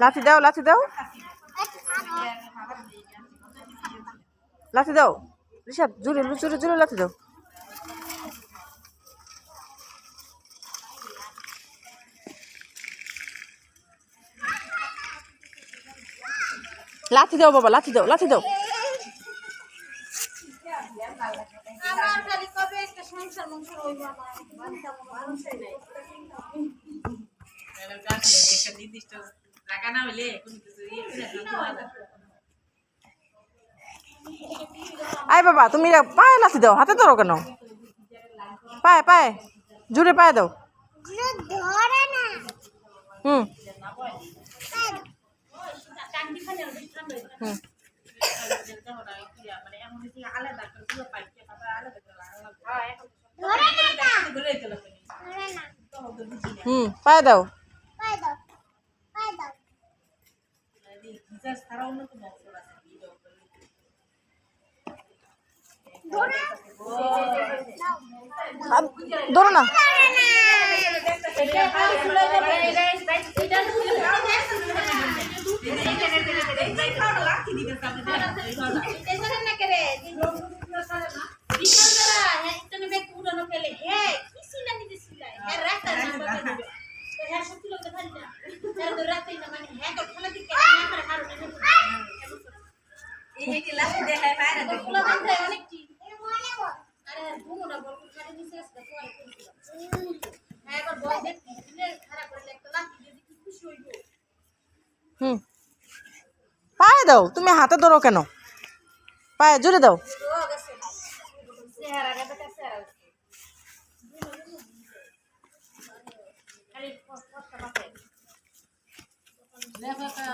লাথি দাও লাথি দাও। লাথি দাও। ঋষভ জোরে জোরে জোরে লাথি দাও। লাথি দাও বাবা লাথি দাও লাথি দাও। নির্দিষ্ট জায়গা না না। আয় বাবা তুমি পায়ে লাথি দাও হাতে ধরো কেন? পায়ে পায়ে জুড়ে পায়ে দাও। হুম। হুম। আমি ক্রিয়া এই রিচার্জ ছাড়া অন্য কোনো অপশন আছে কি দাও করে। ধরে না হ্যাঁ ফেলে হ্যাঁ কি সিলা নিতে সিলাই হ্যাঁ রাখতা হ্যাঁ সত্যি লোক না হ্যাঁ তো রাখতেই না মানে হ্যাঁ তো খেলা দিকে না করে হারো না বলগুলো বান্ধে অনেকটি আরে ঘুমোটা বল খালি নিচে আসবে পরে করেছিলাম হ্যাঁ এবার বল দেখি দিলে খারাপ করে একটা লাঠি দিয়ে কি খুশি হইব হুম পায়ে দাও তুমি হাতে ধরো কেন পায়ে জুড়ে দাও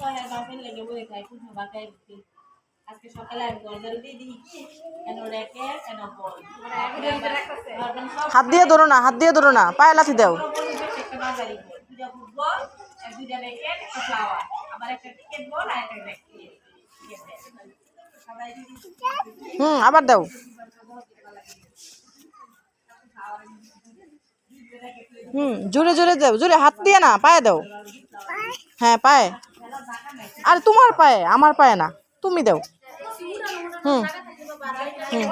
বাপের লেগে খায়, বাঁকায় আজকে সকালে দিয়ে দিই কেন রেখে কেন হাত দিয়ে ধরো না হাত দিয়ে ধরো না পায়ে লাথি দাও। ফুটবল দুইটা একটা ফ্লাওয়ার আবার একটা বল আর একটা হুম আবার দাও। হুম জোরে জোরে দাও জোরে হাত দিয়ে না পায়ে দাও। হ্যাঁ পায়ে। আর তোমার পায়ে আমার পায়ে না তুমি দেও। হুম। হুম।